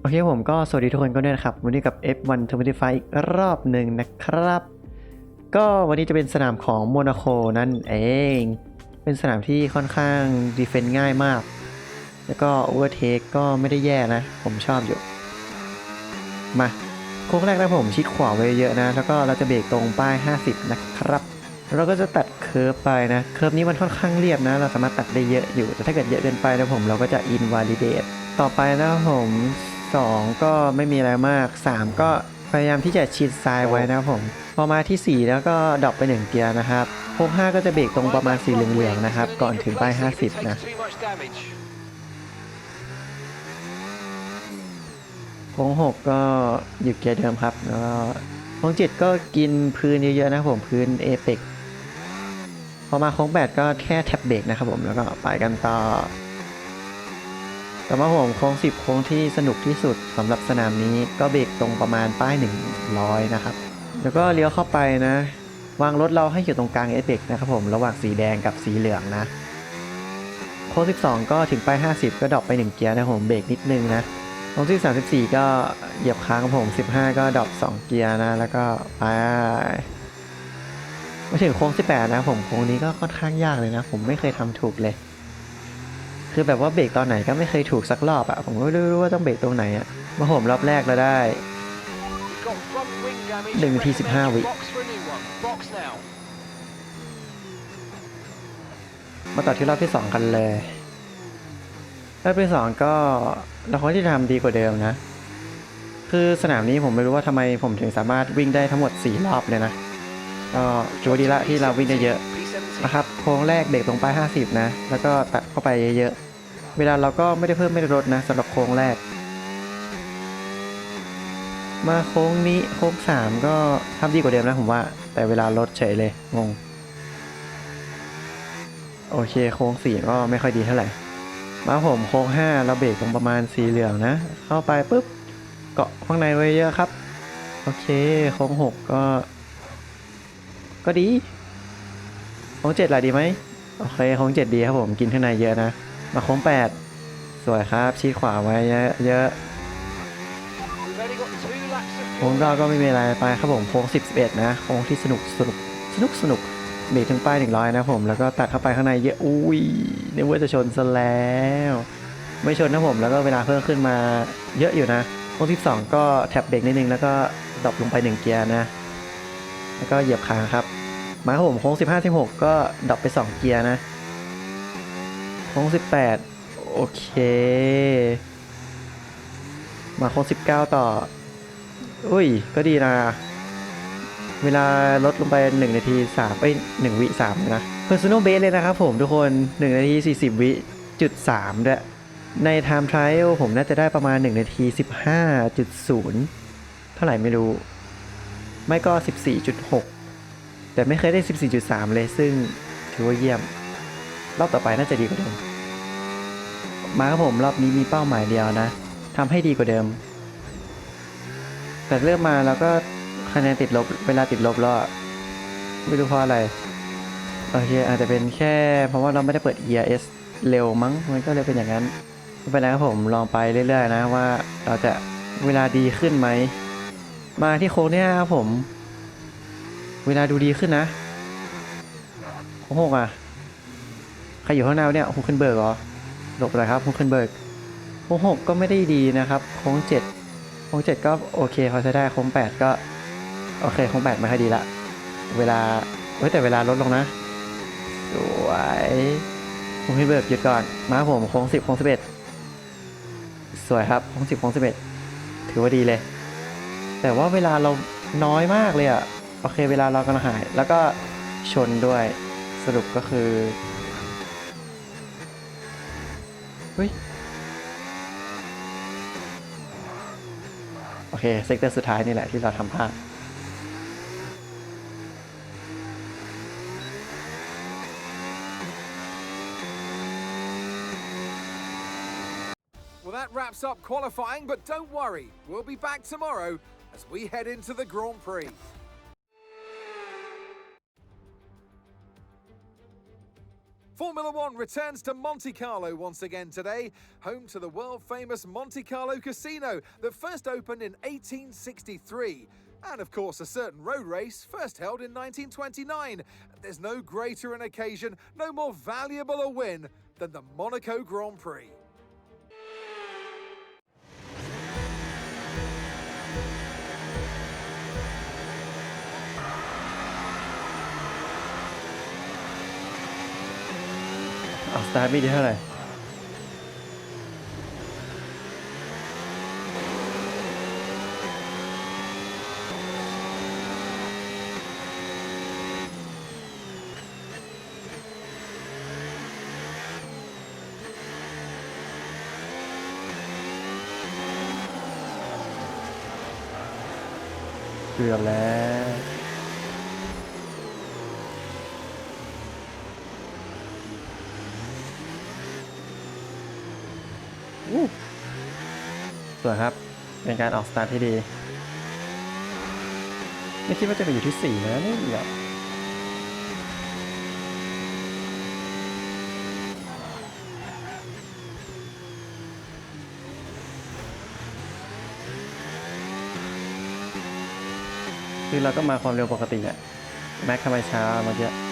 โอเคผมก็สวัสดีทุกคนก็ด้วยนะครับ วันนี้กับ F1 25อีกรอบหนึ่งนะครับ ก็วันนี้จะเป็นสนามของโมนาโคนั่นเอง เป็นสนามที่ค่อนข้างดีเฟนต์ง่ายมาก แล้วก็โอเวอร์เทคก็ไม่ได้แย่นะ ผมชอบอยู่ มาโค้งแรกนะผมชิดขวาไว้เยอะนะ แล้วก็เราจะเบรกตรงป้าย 50 นะครับ เราก็จะตัดเคิร์ฟไปนะ เคิร์ฟนี้มันค่อนข้างเรียบนะ เราสามารถตัดได้เยอะอยู่ แต่ถ้าเกิดเยอะเกินไปนะผมเราก็จะ invalidate ต่อไปนะผม 2 ก็ไม่มีอะไรมาก 3 ก็พยายามที่จะชิดซ้ายไว้นะครับผม พอมาที่ 4 แล้วก็ดรอปไป 1 เกียร์นะครับโค้ง5ก็จะเบรกตรงประมาณสีเหลืองๆนะครับ ก่อนถึงป้าย 50 นะโค้งหกก็อยู่เกียร์เดิมครับ แล้วก็โค้งเจ็ดก็กินพื้นเยอะๆนะผมพื้นเอเปกพอมาโค้งแปดก็แค่แท็บเบรกนะครับผม แล้วก็ไปกันต่อ แต่ว่าผมโค้งสิบโค้งที่สนุกที่สุดสำหรับสนามนี้ก็เบรกตรงประมาณป้าย 100 นะครับ แล้วก็เลี้ยวเข้าไปนะ วางรถเราให้อยู่ตรงกลางเอเปกนะครับผมระหว่างสีแดงกับสีเหลืองนะ โค้ง12 ก็ถึงป้าย 50 ก็ดรอปไป 1 เกียร์นะผมเบรกนิดนึงนะโค้งที่34 ก็เหยียบค้างครับผม 15 ก็ดรอป2 เกียร์นะแล้วก็ไปมาถึงโค้ง18 นะผมโค้งนี้ก็ค่อนข้างยากเลยนะ ผมไม่เคยทำถูกเลย คือแบบว่าเบรกตอนไหนก็ไม่เคยถูกสักรอบอะผมก็ไม่รู้ว่าต้องเบรกตรงไหนอะมาผมรอบแรกแล้วได้หนึ่งนาทีสิบห้าวิมาต่อที่รอบที่2กันเลยรอบที่สองก็เราควรที่จะทำดีกว่าเดิมนะ คือสนามนี้ผมไม่รู้ว่าทำไมผมถึงสามารถวิ่งได้ทั้งหมด 4 รอบเลยนะก็ถือว่าดีละที่เราวิ่งได้เยอะ นะครับโค้งแรกเบรกตรงป้าย50 นะ แล้วก็ตัดเข้าไปเยอะๆ เวลาเราก็ไม่ได้เพิ่มไม่ได้ลดนะสำหรับโค้งแรก มาโค้งนี้โค้งสามก็ทำดีกว่าเดิมนะผมว่า แต่เวลาลดเฉยเลยงง โอเคโค้งสี่ก็ไม่ค่อยดีเท่าไหร่ มาผมโค้งห้าเราเบรกตรงประมาณสีเหลืองนะ เข้าไปปุ๊บเกาะข้างในไว้เยอะครับ โอเคโค้งหกก็ ก็ดี โค้งเจ็ดล่ะดีไหมโอเคโค้งเจ็ดดีครับผมกินข้างในเยอะนะ มาโค้งแปดสวยครับชี้ขวาไว้เยอะเยอะโค้งเก้าก็ไม่มีอะไรไปครับผมโค้งสิบสิบเอ็ดนะโค้งที่สนุกสนุกสนุกสนุกเบรกถึงป้ายหนึ่งร้อยนะผมแล้วก็ตัดเข้าไปข้างในเยอะอุ้ยนึกว่าจะชนซะแล้ว ไม่ชนนะผมแล้วก็เวลาเพิ่มขึ้นมาเยอะอยู่นะโค้งที่สองก็แท็บเบรกนิดนึงแล้วก็ดรอปลงไปหนึ่งเกียร์นะ แล้วก็เหยียบค้างครับ มาครับผมโค้งสิบห้าสิบหกก็ดรอปไปสองเกียร์นะ โค้งสิบแปดโอเค มาโค้งสิบเก้าต่อ อุ้ย ก็ดีนะ เวลาลดลงไป1นาที3เอ้ย1วิ3เลยนะ Personal Base เลยนะครับผมทุกคน1นาที40วิจุด3ด้วยใน Time Trial ผมน่าจะได้ประมาณ1นาที15.0 เท่าไหร่ไม่รู้ ไม่ก็ 14.6 แต่ไม่เคยได้ 14.3 เลยซึ่งถือว่าเยี่ยม รอบต่อไปน่าจะดีกว่าเดิม มาครับผมรอบนี้มีเป้าหมายเดียวนะทำให้ดีกว่าเดิม แต่เริ่มมาแล้วก็คะแนนติดลบ เวลาติดลบแล้วไม่รู้เพราะอะไร โอเค อาจจะเป็นแค่ เพราะว่าเราไม่ได้เปิด ERS เร็วมั้ง มันก็เลยเป็นอย่างนั้นไม่เป็นไรครับผมลองไปเรื่อยๆนะว่าเราจะเวลาดีขึ้นไหม มาที่โค้งเนี่ยครับผม เวลาดูดีขึ้นนะโค้งหกอะใครอยู่ข้างหน้าเนี่ยฮุกเคนเบิร์กเหรอหลบเลยครับฮุกเคนเบิร์กโค้งหกก็ไม่ได้ดีนะครับโค้งเจ็ดโค้งเจ็ดก็โอเคพอใช้ได้โค้งแปดก็โอเคโค้งแปดไม่ค่อยดีละ เวลาเฮ้ยแต่เวลาลดลงนะสวยโค้งที่เบิกหยุดก่อน มาผมโค้งสิบโค้งสิบเอ็ดสวยครับโค้งสิบโค้งสิบเอ็ดถือว่าดีเลย แต่ว่าเวลาเราน้อยมากเลยอะ โอเคเวลาเรากำลังหาย แล้วก็ชนด้วยสรุปก็คือเฮ้ยโอเคเซกเตอร์สุดท้ายนี่แหละที่เราทำพลาด Formula One returns to Monte Carlo once again today, home to the world famous Monte Carlo Casino that first opened in 1863. And of course, a certain road race first held in 1929. There's no greater an occasion, no more valuable a win than the Monaco Grand Prix. เอาสตาร์ทไม่ดีเท่าไหร่เกือบแล้ วยครับ เป็นการออกสตาร์ทที่ดี ไม่คิดว่าจะไปอยู่ที่สี่นะเนี่ยคือเราก็มาความเร็วปกติอะแม็กทำไมช้าเมื่อกี้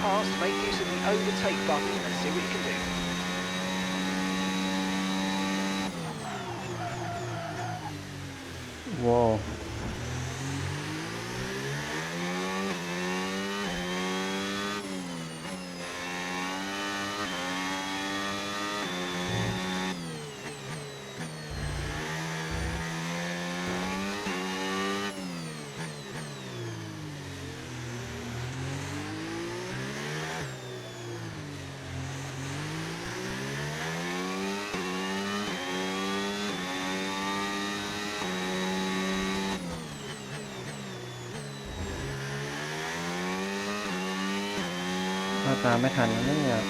past, make use of the overtake button and see what you can do. ตามไม่ทันนะเนี่ย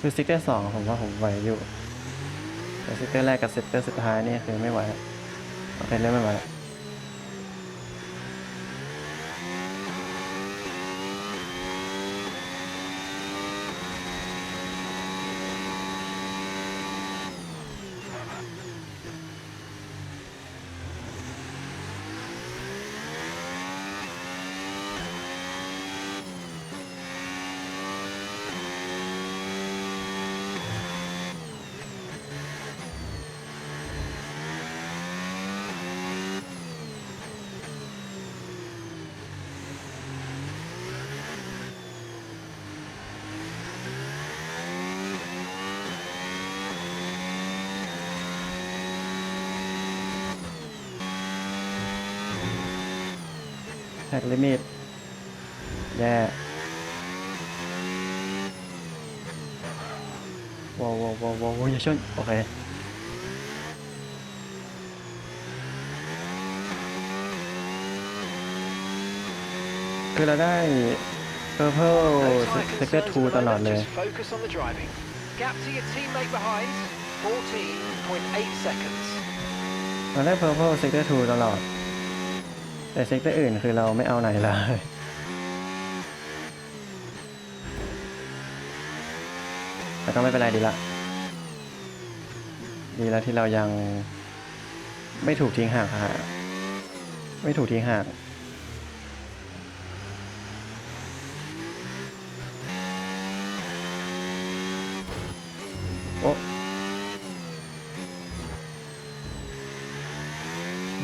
คือซิกเตอร์สองผมว่าผมไหวอยู่แต่ซิกเตอร์แรกกับซิกเตอร์สุดท้ายนี่คือไม่ไหวเอเคเริ่มไม่ไหว ท็กลิมิต แย่ว้าวว้าวว้าวว้าวอย่าชนโอเคคือเราได้ Purple No tyre Sector concerns 2 at ต the ลอด moment, เลย just focus on the driving. Gap to your teammate behind, 14.8 seconds. เราได้ Purple Sector 2ตลอด แต่เซกเตอร์อื่นคือเราไม่เอาไหนเลยแต่ก็ไม่เป็นไรดีละ ดีแล้วที่เรายังไม่ถูกทิ้งห่างค่ะไม่ถูกทิ้งห่างโอ้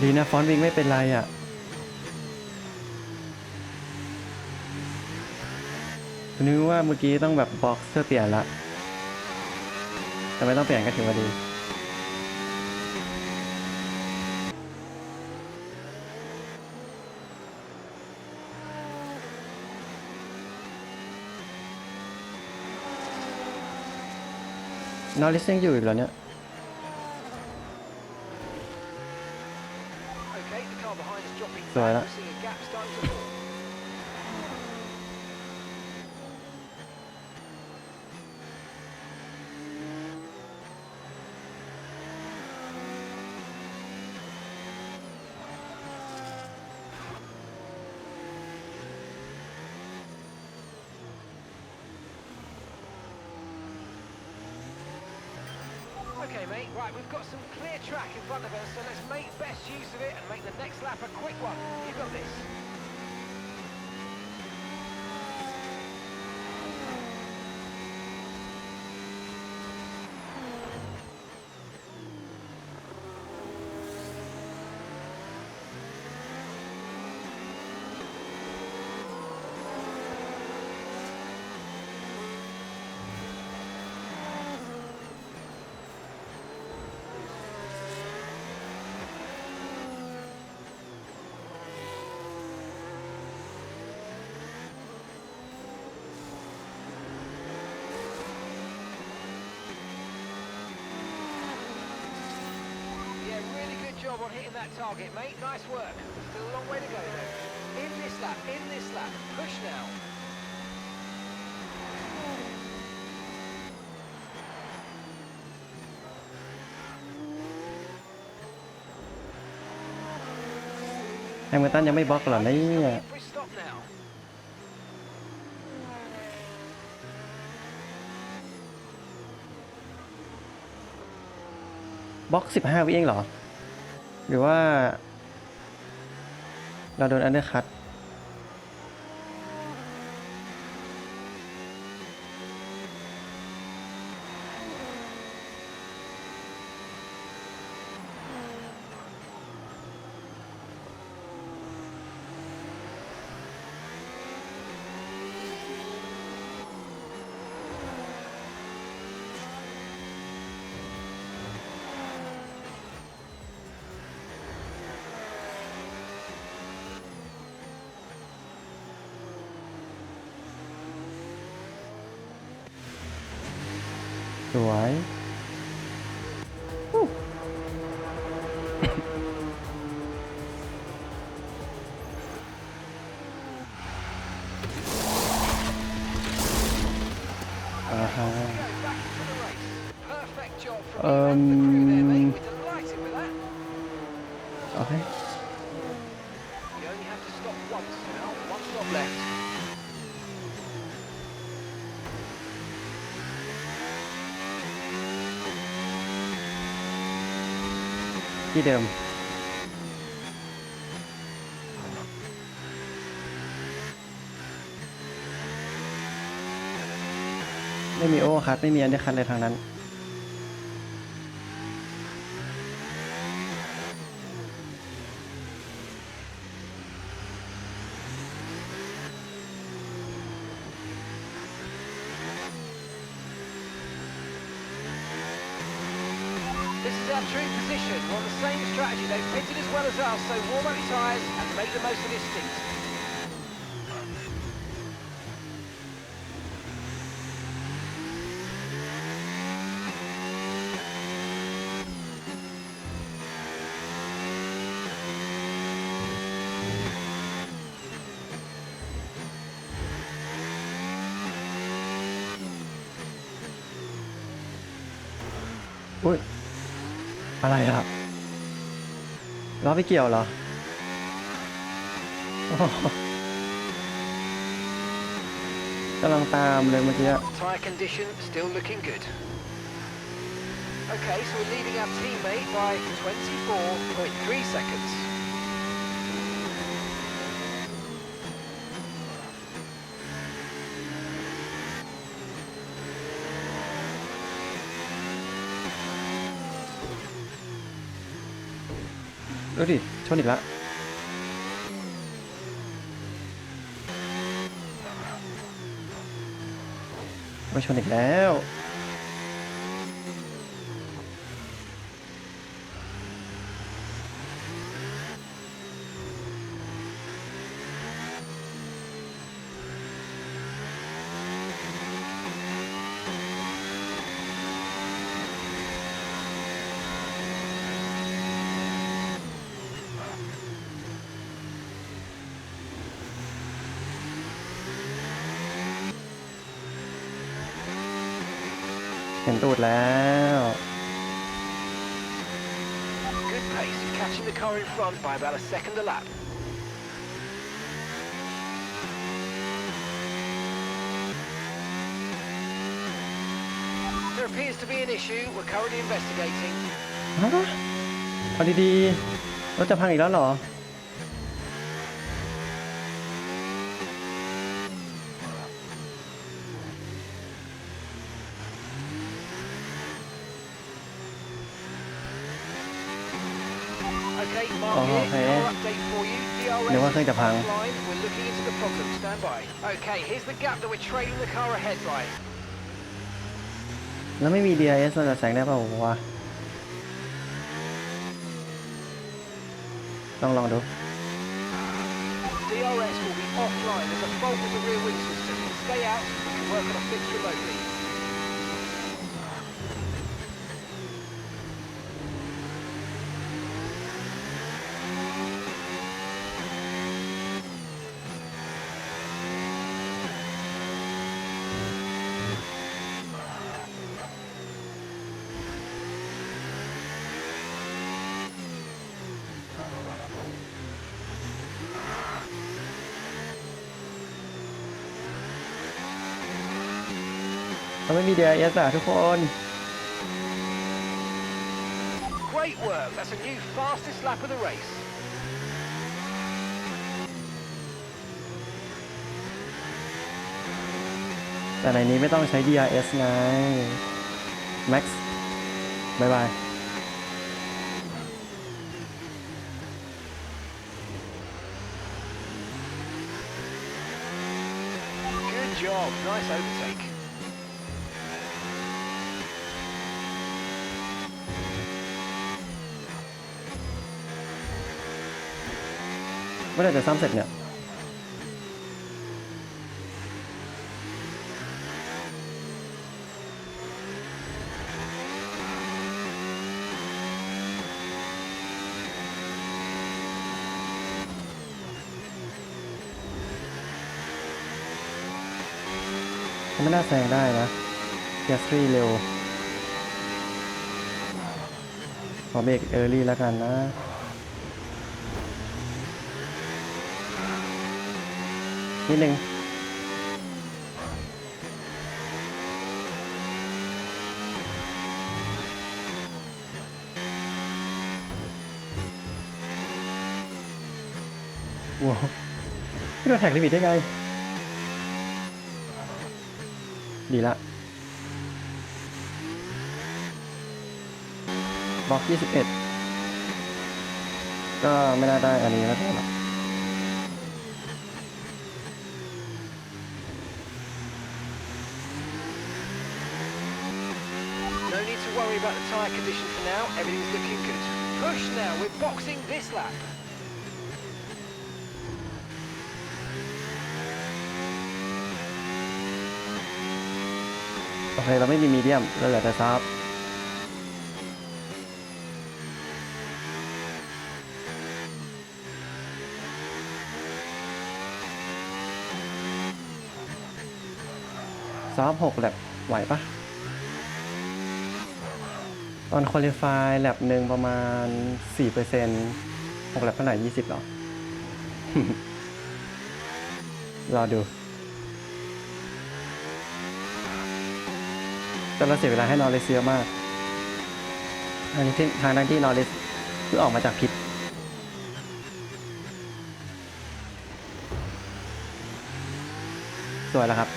ดีนะ ฟอนต์วิงไม่เป็นไรอะ นึกว่าเมื่อกี้ต้องแบบบล็อกเสื้อเปลี่ยนละแต่ไม่ต้องเปลี่ยนก็ถือว่าดีนอริสยังอยู่อีกเหรอเนี่ย Okay, the car behind is dropping Mate, right, we've got some clear track in front of us, so let's make best use of it and make the next lap a quick one. You've got this. On hitting that target, mate. Nice work. Still a long way to go, though. In this lap, in this lap. Push now. แฮมิลตันยังไม่บล็อกเหรอเนี่ย Push stop now. บล็อกสิบห้าวิเองเหรอ หรือว่า เราโดนอันเดอร์คัต there, mate. We're delighted with that. โอเค You only have to stop once now. One stop left. ที่เดิม ไม่มีโอคัดไม่มีอันเดอร์คัทเลยทางนั้น This is our true position. We're on the same strategy. They've pitted as well as us, so warm up your tyres and make the most of his stint. Ui อะไรอะล้อไปเกี่ยวเหรอ กำลังตามเลยเมื่อกี้ Tyre condition still looking good. Okay, so we're leading our teammate by 24.3 seconds. ดูดิชนอีกแล้ว ไม่ชนอีกแล้ว ตูดแล้ว Good pace, you're catching the car in front by about a second a lap. There appears to be an issue. We're currently investigating. ฮะเอาดีๆรถจะพังอีกแล้วเหรอ Okay, Mark Oh, here. okay. Car update for you. DRS นึกว่าเค รื่องจะพัง is line. We're looking into the problem. Stand by. Okay, here's the gap that we're trailing the car ahead by. แล้วไม่มี DRS เราจะแสงได้เปล่าวะต้องลองดู DRS will be offline. There's a fault with the rear wing system. Stay out. We can work on a fix remotely. เราไม่มี DRS อะทุกคน Great work. That's a new fastest lap of the race. แต่ในนี้ไม่ต้องใช้ DRS ไง Max บายบาย Good job. Nice overtake. เมื่อไหร่จะซ้ำเสร็จเนี่ยไม่น่าแซงได้นะเ a สทรีเร็วขอเบรกเออร์ลี่แล้วกันนะ นิดนึงว้าวไม่โดนแท็กลิมิตได้ไง ดีละบล็อก 21 ก็ไม่น่าได้อันนี้แล้วหรอก worry about the tyre condition for now. Everything's looking good. Push now. We're boxing this lap. โอเคเราไม่มีมีเดียมเราเหลือแต่ซับ ซับหกแลบไหวปะ ตอนคุริฟายแลบหนึ่งประมาณสี่เปอร์เซ็นต์หกแลบเท่าไหร่ยี่สิบหรอ รอดู แต่เราเสียเวลาให้นอริสเยอะมากทางที่ทางนั้นที่นอริสเพิ่งออกมาจากพิษสวยแล้วครับ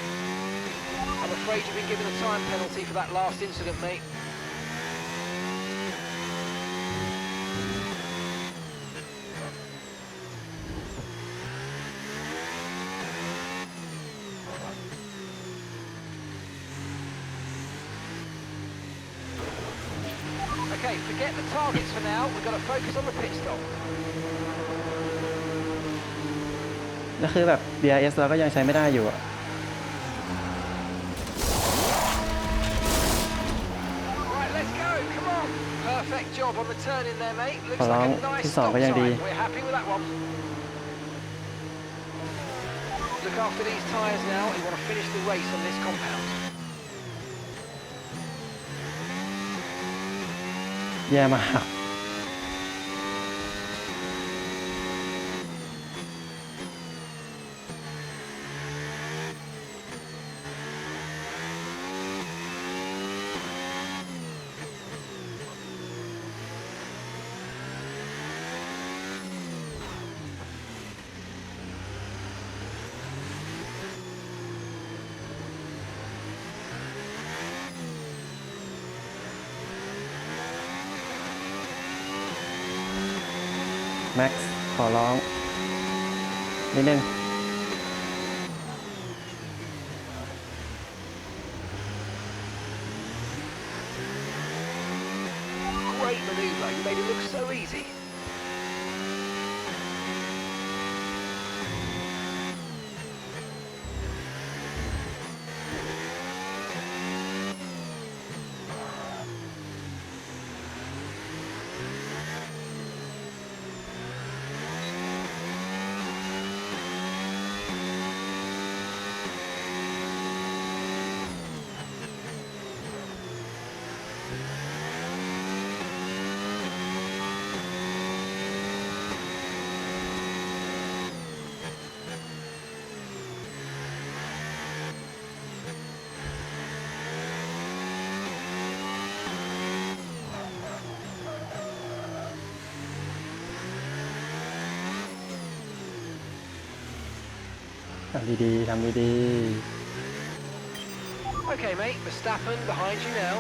I'm afraid you've been given a time penalty for that last incident, mate. mate, forget the targets for now. We've got to focus on the pit stop. แล้วคือแบบ DRS เราก็ยังใช้ไม่ได้อยู่อะ Right, let's go. Come on. Perfect job on the turn in there, mate. Looks ขอร้อง like a nice ที่สอง stop ก็ยังดี time. We're happy with that one. Look after these tyres now. We want to finish the race on this compound. แย่มาก แม็กซ์ขอร้องนิดนึง ทำดีๆ ทำดี Okay, mate. Verstappen behind you now.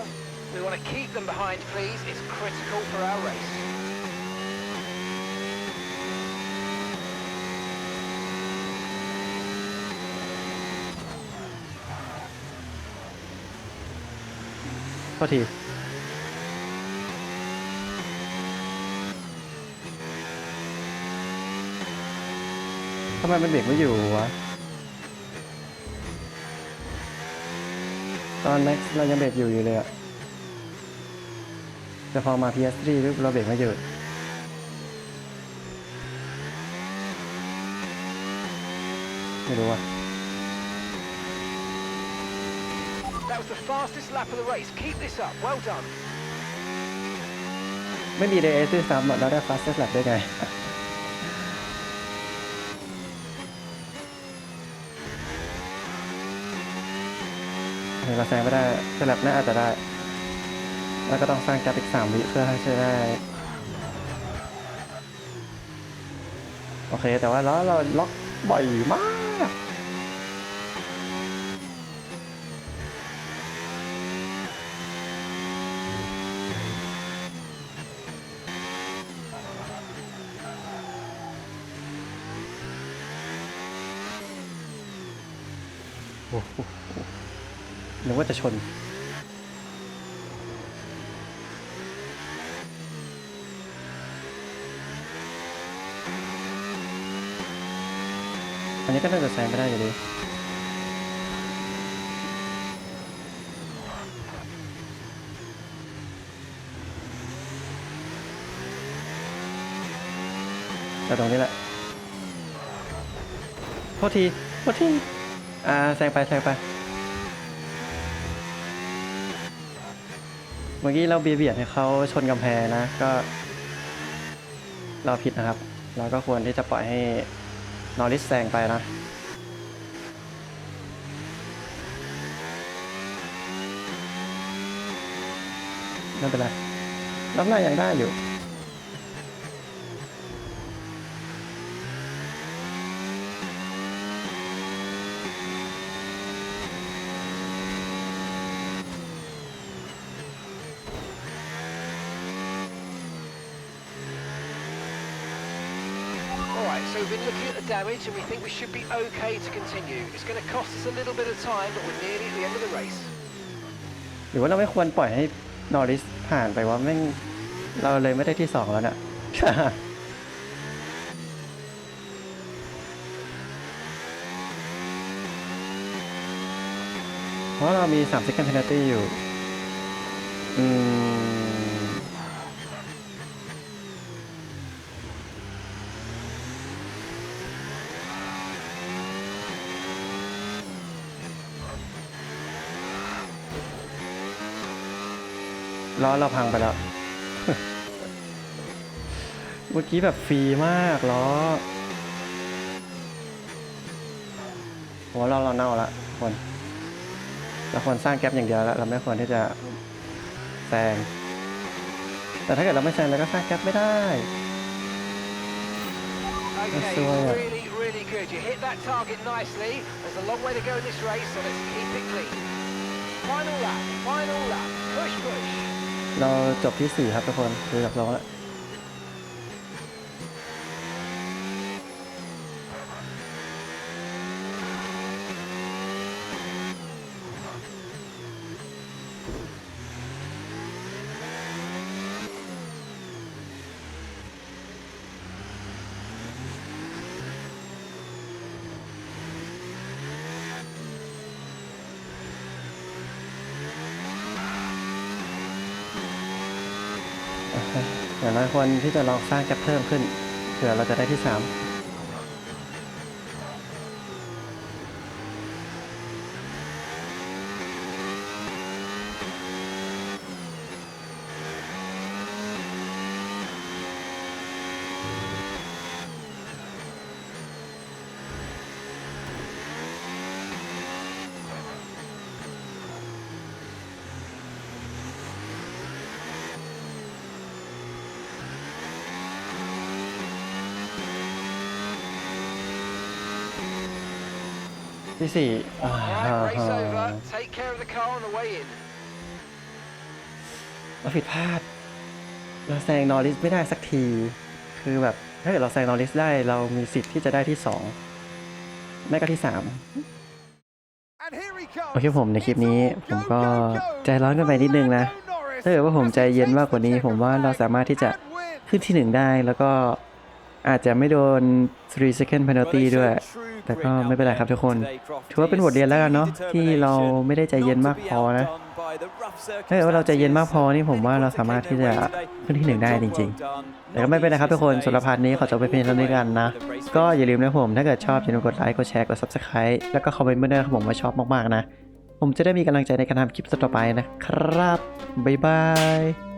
We want to keep them behind, please. It's critical for our race. ๆโทษที ทำไมมันเบรกไม่อยู่วะ ตอนแม็กซ์เรายังเบรกอยู่อยู่เลยอะแต่พอมา PS3 ปุ๊บเราเบรกไม่อยู่ไม่รู้ว่ะ That was the fastest lap of the race. Keep this up. Well done. ไม่มี DRS ด้วยซ้ำอะแล้วได้ fastest lap ได้ไง เฮ้ยเราแซงไม่ได้แต่แลบน่าอาจจะได้ แล้วก็ต้องสร้างแกปอีกสามวิเพื่อให้ใช้ได้ โอเค แต่ว่าล้วเราล็อกบ่อยมาก กว่าจะชน อันนี้ก็น่าจะแซงไม่ได้อยู่ดีแต่ตรงนี้แหละโทษทีโทษที อ่า แซงไป แซงไป มื่อกี้เราเบียดเบียดให้เขาชนกำแพงนะ ก็ เราผิดนะครับ เราก็ควรที่จะปล่อยให้นอริสแซงไปนะไม่เป็นไรรับหน้ายังได้อยู่ so we've been looking at the damage and we think we should be okay to continue. It's going to cost us a little bit of time, but we're nearly at the end of the race. หรือว่าเราไม่ควรปล่อยให้นอริสผ่านไปว่าแม่งเราเลยไม่ได้ที่สองแล้วเนี่ยเพราะเรามี3 second penalty อยู่ อืม ล้อเราพังไปแล้ว เมื่อกี้แบบฟรีมากล้อผมว่าเราเราเน่าละทุกคนเราควรสร้างแก๊ปอย่างเดียวแล้วเราไม่ควรที่จะแซงแต่ถ้าเกิดเราไม่แซงเราก็สร้างแก๊ปไม่ได้ Okay, That's the way up. really, really good. You hit that target nicely. There's a long way to go in this race, so let's keep it clean. Final lap, final lap. Push, push. เราจบที่สี่ครับทุกคนดูจบลงแล้ว อย่างน้อยควรที่จะลองสร้างแกปเพิ่มขึ้นเผื่อเราจะได้ที่สาม ที่สี่อ่า All right, race over. Take care of the car on the way in. เราผิดพลาด เราแซงนอริสไม่ได้สักที คือแบบถ้าเกิดเราแซงนอริสได้เรามีสิทธิ์ที่จะได้ที่สองไม่ก็ที่สาม And here he comes. โอเคผมในคลิปนี้ It's all ผมก็ go, go, go. ใจร้อนเกันไปนิดนึงนะ Lando Norris ถ้าเกิดว่าผมใจเย็นมากกว่านี้ ผมว่าเราสามารถที่จะ and win. ขึ้นที่หนึ่งได้แล้วก็อาจจะไม่โดน 3 second penalty ด้วย แต่ก็ไม่เป็นไรครับทุกคน ถือว่าเป็นบทเรียนแล้วกันเนาะที่เราไม่ได้ใจเย็นมากพอนะถ้าเกิดว่าเราใจเย็นมากพอนี่ผมว่าเราสามารถที่จะขึ้นที่หนึ่งได้จริง ๆ แต่ก็ไม่เป็นไรครับทุกคนสำหรับพาร์ทนี้ขอจบไปเพียงเท่านี้กันนะ ก็อย่าลืมนะผมถ้าเกิดชอบอย่าลืมกดไลค์กดแชร์กด subscribe แล้วก็คอมเมนต์เมาด้วยนะครับผมว่าชอบมากๆนะ ผมจะได้มีกำลังใจในการทำคลิปต่อไปนะครับบ๊ายบาย